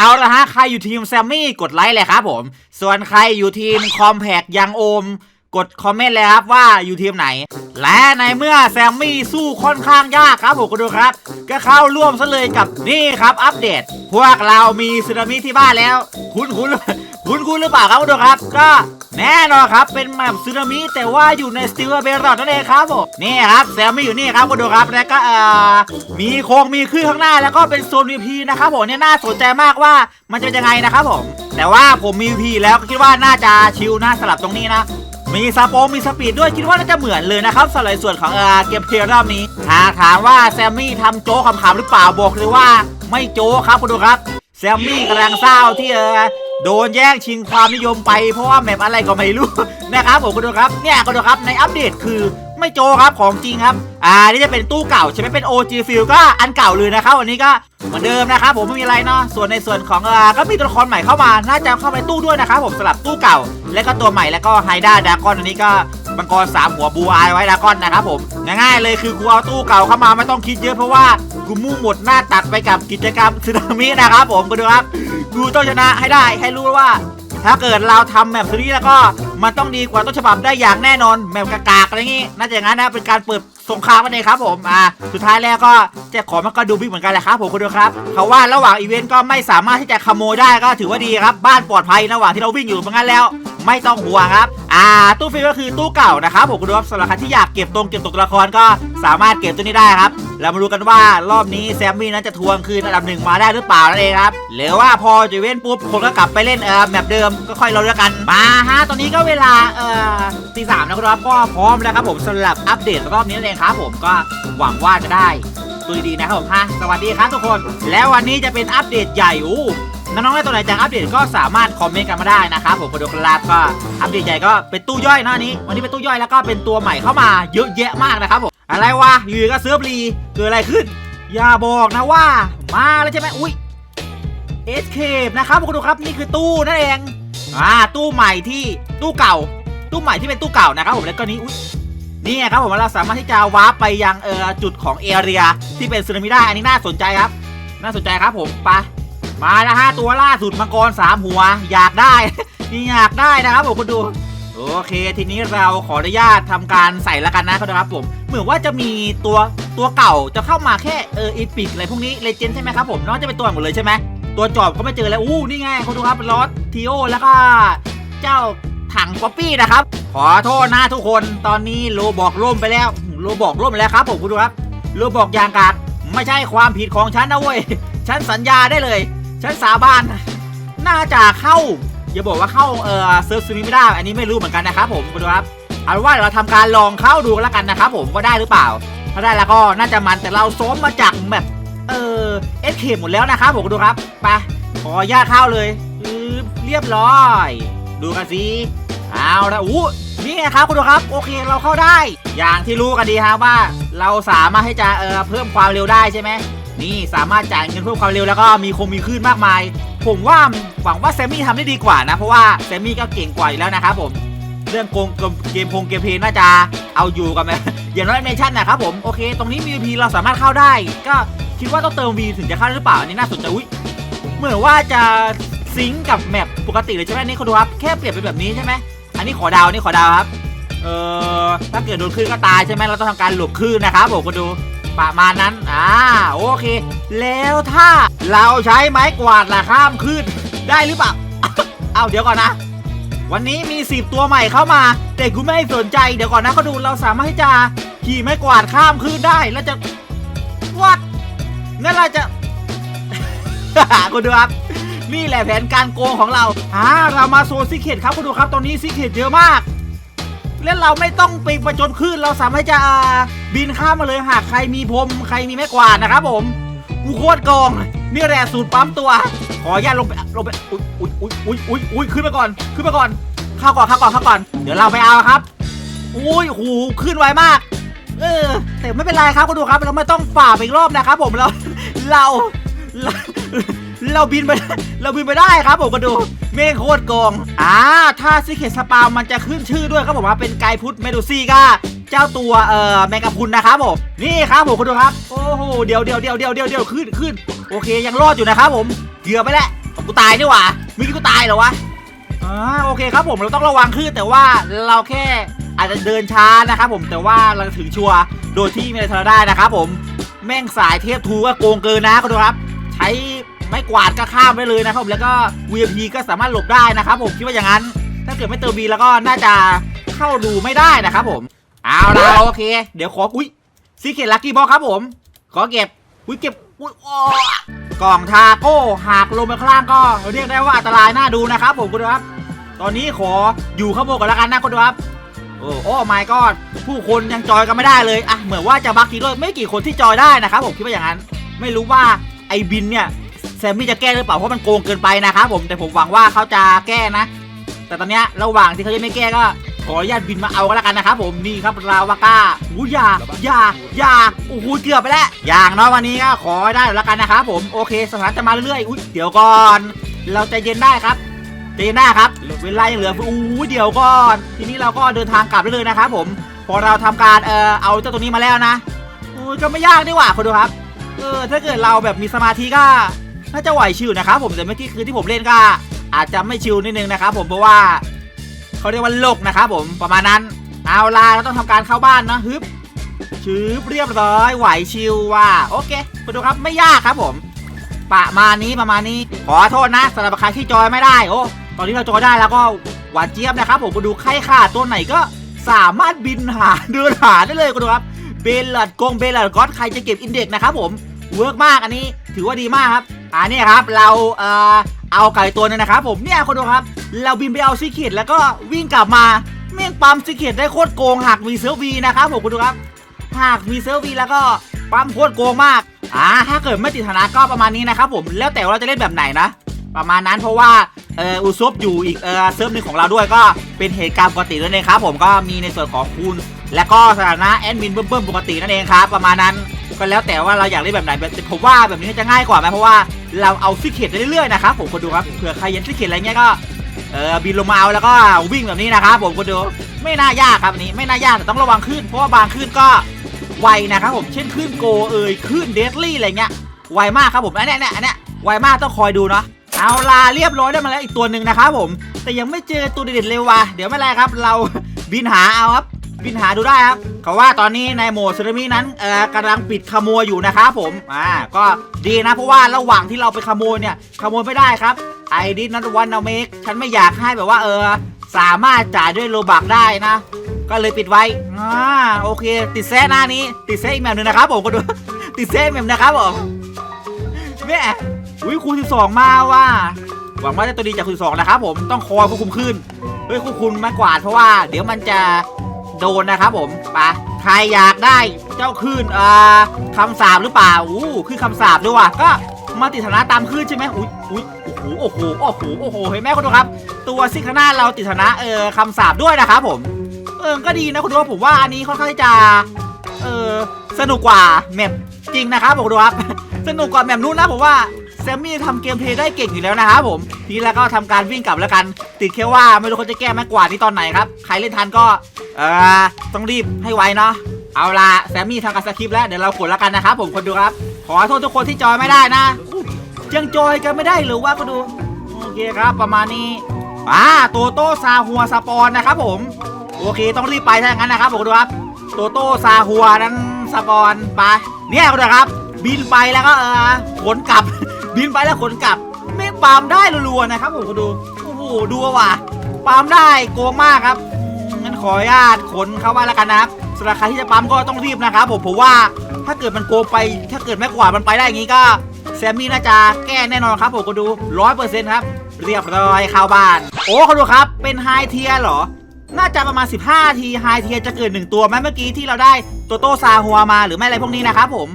เอาละฮะ ใครอยู่ทีมแซมมี่กดไลค์เลยครับผม ส่วนใครอยู่ทีมคอมแพกยังโอม กดคอมเมนต์เลยครับว่าอยู่ทีมไหน และในเมื่อแซมมี่สู้ค่อนข้างยากครับผมก็ดูครับ ก็เข้าร่วมซะเลยกับนี่ครับอัปเดต พวกเรามีสึนามิที่บ้านแล้ว คุณคุณคุณคุณหรือเปล่าครับคุณดูครับ ก็แน่นอนครับเป็นแมปสึนามิแต่ว่าอยู่ในสติลเบรอดนั่นเองครับผมนี่ครับแซมมี่อยู่นี่ครับคุณดูครับแล้วก็เอ่อมีโค้งมีคลื่นข้างหน้าแล้วก็เป็นโซน VP นะครับผมเนี่ยน่าสนใจมากว่ามันจะเป็นยังไงนะครับผมแต่ว่าผมมี VP แล้วก็คิดว่าน่าจะชิลนะสลับตรงนี้นะ มีซาโปมีสปีดด้วยคิดว่าน่าจะเหมือนเลยนะครับสำหรับส่วนของเออเกมเพลย์รอบนี้หากถามว่าแซมมี่ทำโจ๊กขำๆหรือเปล่าบอกเลยว่า ไม่โจ๊กครับคุณดูครับแซมมี่กำลังเศร้าที่เออโดนแย่งชิงความนิยมไปเพราะว่าแมปอะไรก็ไม่รู้นะครับผมคุณดูครับเนี่ยคุณดูครับในอัปเดตคือ ไม่โจครับของจริงครับ อ่านี่จะเป็นตู้เก่าใช่ไหมเป็น OG f i e l ก็อันเก่าเลยนะครับวันนี้ก็เหมือนเดิมนะครับผมไม่มีอะไรเนาะส่วนในส่วนของเออก็มีตัวละครใหม่เข้ามาน่าจะเข้าไปตู้ด้วยนะครับผมสลับตู้เก่า และก็ตัวใหม่แล้วก็ไฮด้าดากอนอันนี้ก็มังกรสามหัวบูอายไว้ดากอนนะครับผมง่ายๆเลยคือกูเอาตู้เก่าเข้ามาไม่ต้องคิดเยอะเพราะว่ากูมุ่งหมดหน้าตัดไปกับกิจกรรมสึนามินะครับผมก็ดูครับกูต้องชนะให้ได้ให้รู้ว่า ถ้าเกิดเราทำแมปซีรีส์แล้วก็ มันต้องดีกว่าต้นฉบับได้อย่างแน่นอนแมปกากๆอะไรงี้น่าจะอย่างนั้นนะเป็นการเปิดสงครามกันเองครับผมอ่าสุดท้ายแล้วก็เจ้าของมันก็ดูบิ๊กเหมือนกันแหละครับผมคุณดูครับเขาว่าระหว่างอีเวนต์ก็ไม่สามารถที่จะขโมยได้ก็ถือว่าดีครับบ้านปลอดภัยระหว่างที่เราวิ่งอยู่เหมือนกันแล้ว ไม่ต้องห่วงครับอ่าตู้ฟิลก็คือตู้เก่านะครับผมคุณดูครับสำหรับใครที่อยากเก็บตรงเก็บตกตัวละครก็สามารถเก็บตัวนี้ได้ครับเรามาดูกันว่ารอบนี้แซมมี่นั้นจะทวงคืนอันดับหนึ่งมาได้หรือเปล่านั่นเองครับหรือว่าพอจะเว้นปุ๊บคนก็กลับไปเล่นเออแมปเดิมก็ค่อยเราแล้วกันมาฮะตอนนี้ก็เวลาเอ่อตีสามนะครับก็พร้อมแล้วครับผมสำหรับอัปเดตรอบนี้นั่นเองครับผมก็หวังว่าจะได้ตัวดีๆนะครับผมฮะสวัสดีครับทุกคน แล้ววันนี้จะเป็นอัปเดตใหญ่อู้น้องๆได้ตัวไหนจากอัปเดตก็สามารถคอมเมนต์กันมาได้นะครับผมคุณดูครับก็อัปเดตใหญ่ก็เป็นตู้ย่อยนะอันนี้ วันนี้เป็นตู้ย่อยแล้วก็เป็นตัวใหม่เข้ามาเยอะแยะมากนะครับผมอะไรวะอยู่ก็เซิร์ฟรีเกิดอะไรขึ้น อย่าบอกนะว่า มาแล้วใช่ไหมอุ้ยเอสเคปนะครับคุณดูครับนี่คือตู้นั่นเอง อ่าตู้ใหม่ที่ตู้เก่า ตู้ใหม่ที่เป็นตู้เก่านะครับผมแล้วก็นี้อุ้ยนี่ครับผมเราสามารถที่จะวาร์ปไปยังเออจุดของเอเรียที่เป็นสึนามิได้อันนี้น่าสนใจครับ น่าสนใจครับผมไปมาแล้วฮะตัวล่าสุดมังกรสามหัว อยากได้นี่อยากได้นะครับผมคุณดูโอเค ทีนี้เราขออนุญาตทำการใส่แล้วกันนะครับผม เหมือนว่าจะมีตัวตัวเก่าจะเข้ามาแค่เอออีพิกอะไรพวกนี้เลเจนใช่ไหมครับผมน้องจะเป็นตัวหมดเลยใช่ไหม ตัวจอบก็ไม่เจอแล้วอู้นี่ไงคุณดูครับลอสทีโอแล้วก็เจ้าถังป๊อปปี้นะครับ ขอโทษนะทุกคนตอนนี้โลบอกล่มไปแล้วโลบอกล่มแล้วครับผมคุณดูครับโลบอกยางกากไม่ใช่ความผิดของฉันนะเว้ยฉันสัญญาได้เลย ฉันสาบานน่าจะเข้าอย่าบอกว่าเข้าเออเซิร์ฟซูมิไม่ได้ อันนี้ไม่รู้เหมือนกันนะครับผมคุณดูครับเอาเป็นว่าเราทำการลองเข้าดูกันแล้วกันนะครับผมว่าได้หรือเปล่า ถ้าได้แล้วก็น่าจะมันแต่เราซ้อมมาจากแบบ เออเอสเคหมดแล้วนะครับผมดูครับไปขออนุญาตเข้าเลยเรียบร้อย ดูกันสิเอาละอู้นี่ไงครับคุณดูครับ โอเคเราเข้าได้ อย่างที่รู้กันดีครับว่า เราสามารถให้จะเออเพิ่มความเร็วได้ใช่ไหมนี่สามารถจ่ายเงินเพิ่มความเร็วแล้วก็มีคงมีคลื่นมากมาย ผมว่าหวังว่าแซมมี่ทำได้ดีกว่านะ เพราะว่าแซมมี่ก็เก่งกว่าอยู่แล้วนะครับผมเรื่องโกงเกมพงเกมเพลน่าจะเอาอยู่กันไหมอย่างน้อยเมชั่นนะครับผมโอเค ตรงนี้มีพีเราสามารถเข้าได้ ก็ คิดว่าต้องเติม V ถึงจะเข้าหรือเปล่าอันนี้น่าสนใจอุ้ยเหมือนว่าจะซิงกับแมปปกติเลยใช่ไหมนี่คุณดูครับแค่เปลี่ยนเป็นแบบนี้ใช่ไหมอันนี้ขอดาวนี่ขอดาวครับเออถ้าเกิดโดนคลื่นก็ตายใช่ไหมเราต้องทำการหลบคลื่นนะครับผมคุณดูประมาณนั้นอ่าโอเค แล้วถ้าเราใช้ไม้กวาดล่ะข้ามขึ้นได้หรือเปล่าเอาเดี๋ยวก่อนนะวันนี้มีสิบตัวใหม่เข้ามา แต่กูไม่สนใจเดี๋ยวก่อนนะเขาดูเราสามารถที่จะขี่ไม้กวาดข้ามขึ้นได้แล้วจะวัด งั้นเราจะ คุณดูครับนี่แหละแผนการโกงของเราอ่าเรามาโซนซิเคตครับคุณดูครับตอนนี้ซิเคตเยอะมาก และเราไม่ต้องไปประจนคลื่นเราสามารถจะบินข้ามมาเลยหากใครมีพรมใครมีไม้กวาดนะครับผมกูโคตรโกงนี่แหละสูตรปั๊มตัว ขออนุญาตลงไปลงไปอุ้ยอุ้ยอุ้ยอุ้ยอุ้ยขึ้นมาก่อนขึ้นมาก่อนข้าก่อนข้าก่อนข้าก่อน เดี๋ยวเราไปเอาครับอุ้ยหูขึ้นไวมาก เออแต่ไม่เป็นไรครับคุณดูครับเราไม่ต้องฝ่าไปอีกรอบนะครับผมเรา เราเราเราบินไปเราบินไปได้ครับผมก็ดูเมฆโคตรโกงอ่าถ้าซิเคตสปามันจะขึ้นชื่อด้วยครับผมว่าเป็นไกพุทธเมดูซี่ก็เจ้าตัวเอ่อแมงกะพุนนะครับผมนี่ครับผมคุณดูครับโอ้โหเดี๋ยวเดี๋ยวเดี๋ยวเดี๋ยวเดี๋ยวเดี๋ยวขึ้นขึ้นโอเคยังรอดอยู่นะครับผมเกือบไปแล้วกูตายนี่หว่ามีกูตายเหรอวะอ่าโอเคครับผมเราต้องระวังขึ้นแต่ว่าเราแค่อาจจะเดินช้านะครับผมแต่ว่าเราถึงชัวร์โดยที่ไม่ได้ทำได้นะครับผม แม่งสายเทพทูก็โกงเกินนะคุณดูครับ ใช้ไม้กวาดก็ข้ามไปเลยนะครับแล้วก็ VIP ก็สามารถหลบได้นะครับผมคิดว่าอย่างนั้น ถ้าเกิดไม่เติมบีแล้วก็น่าจะเข้าดูไม่ได้นะครับผมเอาละโอเค เดี๋ยวขออุ้ยซีเคทลักกี้บอลครับผม ขอเก็บอุ้ยเก็บอุ้ยอ้อกล่องทาโก้หากลงไปข้างล่างก็เรียกได้ว่าอันตรายน่าดูนะครับผมคุณดูครับ ตอนนี้ขออยู่ข้างบนก่อนแล้วกันนะคุณดูครับ โอ้โอ้ my god ผู้คนยังจอยกันไม่ได้เลยอะเหมือนว่าจะบักกี้ด้วยไม่กี่คนที่จอยได้นะครับผมคิดว่าอย่างนั้น ไม่รู้ว่าไอ้บินเนี่ยแซมมี่จะแก้หรือเปล่าเพราะมันโกงเกินไปนะครับผมแต่ผมหวังว่าเขาจะแก้นะ แต่ตอนเนี้ยระหว่างที่เขายังไม่แก้ก็ขออนุญาตบินมาเอาก็แล้วกันนะครับผมนี่ครับราวาก้าอู้ยาอยาอยาโอ้โหเกือบไปแล้วอย่างน้อยวันนี้ก็ขอได้แล้วกันนะครับผมโอเคสถานจะมาเรื่อยๆอุ้ยเดี๋ยวก่อน เราใจเย็นได้ครับ ใจนได้ครับเวลายังเหลืออู้เดี๋ยวก่อน ทีนี้เราก็เดินทางกลับได้เลยนะครับผม พอเราทำการเออเอาเจ้าตัวนี้มาแล้วนะอุ้ยก็ไม่ยากดีกว่าคนดูครับ เออถ้าเกิดเราแบบมีสมาธิก็น่าจะไหวชิวนะครับผมแต่เมื่อกี้คือที่ผมเล่นก็ อาจจะไม่ชิวนิดนึงนะครับผมเพราะว่าเขาเรียกว่าโลกนะครับผมประมาณนั้น เอาล่ะเราต้องทำการเข้าบ้านนะฮึบชืบเรียบร้อยไหวชิวว่า โอเคคุณดูครับไม่ยากครับผมประมาณนี้ประมาณนี้ ขอโทษนะสำหรับใครที่จอยไม่ได้โอ้ ตอนนี้เราจอยได้แล้วก็หวานเจี๊ยบนะครับผมคุณดูใครขาตัวไหนก็สามารถบินหาเดินหาได้เลยคุณดูครับเบลลัดกงเบลลัดก็อดใครจะเก็บอินเด็กนะครับผมเวิร์กมากอันนี้ถือว่าดีมากครับอ่านี่ครับเราเอ่อเอาไก่ตัวหนึงนะครับผมเนี่ยคุณดูครับ เราบินไปเอาซิเกตแล้วก็วิ่งกลับมาเมี่ยงปั๊มซิเกตได้โคตรโกงหากมีเซิร์วีนะครับผมคุณดูครับหากมีเซิร์วีแล้วก็ปั๊มโคตรโกงมากอ่าถ้าเกิดไม่ติดฐานะก็ประมาณนี้นะครับผมแล้วแต่ว่าเราจะเล่นแบบไหนนะ ประมาณนั้นเพราะว่า เอออุซบอยู่อีกเออเซิร์ฟหนึ่งของเราด้วยก็เป็นเหตุการณ์ปกตินั่นเองครับผมก็มีในส่วนของคุณ และก็สถานะแอดมินเบิ่มๆปกตินั่นเองครับประมาณนั้นก็แล้วแต่ว่าเราอยากเล่นแบบไหนแบบผมว่าแบบนี้จะง่ายกว่าไหมเพราะว่าเราเอาซิกเก็ตได้เรื่อยๆนะครับผมคนดูครับเผื่อใครยันซิกเก็ตอะไรเงี้ยก็เออบินลงมาเอาแล้วก็วิ่งแบบนี้นะครับผมก็ดูไม่น่ายากครับนี้ไม่น่ายากแต่ต้องระวังขึ้นเพราะว่าบางขึ้นก็ไวนะครับผมเช่นขึ้นโกเอ่ยขึ้นเดสลี่อะไรเงี้ยไวมากครับผมอันเนี้ยเนี่ยอันเนี้ยไวมากต้องคอยดูเนาะ เอาลาเรียบร้อยได้มาแล้วอีกตัวหนึ่งนะครับผม แต่ยังไม่เจอตัวเด็ดๆเลยว่ะเดี๋ยวไม่ไรครับ เราบินหาเอาครับ บินหาดูได้ครับ เขาว่าตอนนี้ในโหมดซึนามินั้นเอ่อกำลังปิดขโมยอยู่นะครับผมอ่าก็ดีนะเพราะว่าระหว่างที่เราไปขโมยเนี่ยขโมยไม่ได้ครับไอดินัทวันเนาเมกฉันไม่อยากให้แบบว่าเออสามารถจ่ายด้วยโลบักได้นะ ก็เลยปิดไว้อ่าโอเค ติดแซ่หน้านี้ ติดแซ่อีกแบบหนึงนะครับผมก็ดูติดแซ่แบบนะครับผมแม่ อุ้ยคูณ12 มาว่ะหวังว่าจะตัวดีจากคูณ12นะครับผมต้องคอยควบคุมขึ้นเฮ้ยควบคุมมากกวาดเพราะว่า เดี๋ยวมันจะโดนนะครับผมปะใครอยากได้เจ้าคลื่นอ่าคำสาบหรือเปล่าอู้คลื่นคำสาบด้วยว่ะก็มาติดฐานะตามคลื่นใช่ไหมอุ้ยอุ้ยโอ้โหโอ้โหโอ้โหโอ้โหเห็นไหมคุณดูครับ ตัวซิคาน่าเราติดฐานะเออคำสาบด้วยนะครับผม เออก็ดีนะคุณดูผมว่าอันนี้ค่อนข้างจะเออสนุกกว่าแมปจริงนะครับผมดูครับสนุกกว่าแมปนู้นนะผมว่า แซมมี่ทำเกมเพลย์ได้เก่งอยู่แล้วนะครับผม ทีนี้แล้วก็ทำการวิ่งกลับแล้วกัน ติดแค่ว่าไม่รู้เขาจะแก้ไม้กวาดที่ตอนไหนครับ ใครเล่นทันก็เออต้องรีบให้ไวเนาะ เอาละแซมมี่ทำการสคริปต์แล้วเดี๋ยวเรากดแล้วกันนะครับผมคนดูครับ ขอโทษทุกคนที่จอยไม่ได้นะยังจอยกันไม่ได้หรือว่าก็ดู โอเคครับประมาณนี้อ่าโตโต้ซาฮัวสปอนนะครับผมโอเคต้องรีบไปถ้าอย่างนั้นนะครับผมดูครับโตโต้ซาฮัวนั้นสปอนไปเนี่ยคุณดูครับ บินไปแล้วก็เออขนกลับ บินไปแล้วขนกลับ ไม่ปาล์มได้รัวๆนะครับผมก็ดูโอ้โหดูว่ะปาล์มได้โกงมากครับงั้นขออนุญาตขนเข้าบ้านแล้วกันนะครับสำหรับใครที่จะปั๊มก็ต้องรีบนะครับผมผมว่าถ้าเกิดมันโกงไป ถ้าเกิดแม่กวาดมันไปได้อย่างงี้ก็แซมมี่น่าจะแก้แน่นอนครับผมก็ดูร้อยเปอร์เซ็นต์ครับเรียบร้อยเข้าบ้าน โอ้เขาดูครับเป็นไฮเทียเหรอน่าจะประมาณ 15 ทีไฮเทียจะเกิด 1 ตัวไหมเมื่อกี้ที่เราได้โตโตซาฮัวมาหรือไม่อะไรพวกนี้นะครับผม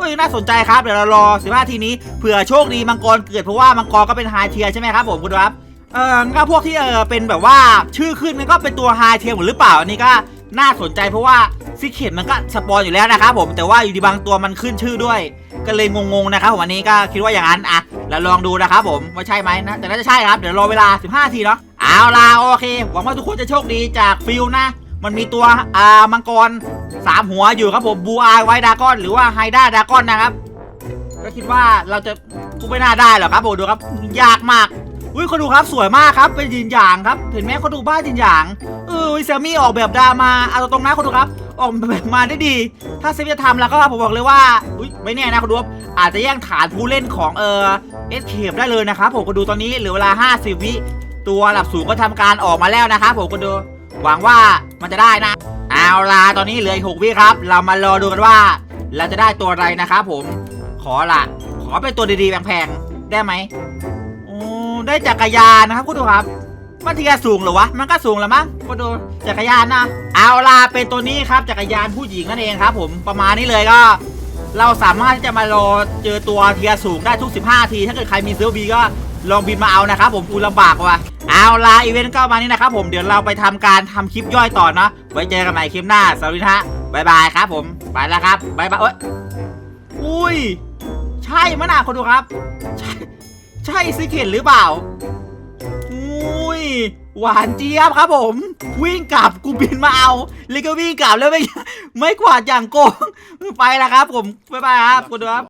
เอ้ยน่าสนใจครับเดี๋ยวเรารอ15ทีนี้เผื่อโชคดีมังกรเกิดเพราะว่ามังกรก็เป็นไฮเทียใช่ไหมครับผมคุณดูครับเอองั้นก็พวกที่เออเป็นแบบว่าชื่อขึ้นมันก็เป็นตัวไฮเทียหมดหรือเปล่าอันนี้ก็น่าสนใจเพราะว่าซิกเข็มันก็สปอนอยู่แล้วนะครับผมแต่ว่าอยู่ดีบางตัวมันขึ้นชื่อด้วย ก็เลยงงๆนะครับผมอันนี้ก็คิดว่าอย่างนั้นอะแล้วลองดูนะครับผมว่าใช่ไหมนะแต่น่าจะใช่ครับเดี๋ยวรอเวลา 15ทีเนาะเอาล่ะโอเคหวังว่าทุกคนจะโชคดีจากฟิลนะ มันมีตัวอ่ามังกรสามหัวอยู่ครับผมบูอาไวดากอน หรือว่าไฮด้าดากอนนะครับ ก็คิดว่าเราจะกูไม่น่าได้หรอกครับผมดูครับยากมากอุ้ยคนดูครับสวยมากครับเป็นยินหยางครับเห็นไหมคนดูบ้านยินหยางเออแซมมี่ออกแบบดามาเอาตรงๆนะคนดูครับออกแบบมาได้ดี ถ้าเซฟจะทำแล้วก็ผมบอกเลยว่าอุ้ยไม่แน่นะคนดูอาจจะแย่งฐานผู้เล่นของเออเอสเคปได้เลยนะครับผมก็ดูตอนนี้เหลือเวลา 50 วิตัวหลับสูงก็ทำการออกมาแล้วนะครับผมก็ดู หวังว่ามันจะได้นะ เอาล่ะตอนนี้เหลืออีกหกวิครับ เรามารอดูกันว่า เราจะได้ตัวอะไรนะครับผม ขอละขอเป็นตัวดีๆแพงๆ ได้ไหมโอ้ได้จักรยานนะครับคุณดูครับ มันทีสูงเหรอวะ มันก็สูงแล้วมั้งคุณดูจักรยานนะ เอาล่ะเป็นตัวนี้ครับจักรยานผู้หญิงนั่นเองครับ ผมประมาณนี้เลยก็เราสามารถที่จะมารอเจอตัวเทียสูงได้ทุก 15 ที ถ้าเกิดใครมีเซิร์ฟบีก็ลองบินมาเอานะครับผมอูลำบากว่ะ เอาล่ะอีเวนต์ก็มานี้นะครับผมเดี๋ยวเราไปทำการทำคลิปย่อยต่อเนาะไว้เจอกันใหม่คลิปหน้าสวัสดีฮะบายบายครับผมไปแล้วครับบายบายเอ้ยอุ้ย ใช่มะนาคนดูครับ ใช่ใช่ซิเคนหรือเปล่าอุ้ยหวานเจี๊ยบครับผม วิ่งกลับกูบินมาเอาแล้วก็วิ่งกลับแล้วไม่ไม่กวาดอย่างโกงไปแล้วครับ ผมบ๊ายบายครับคุณดูครับ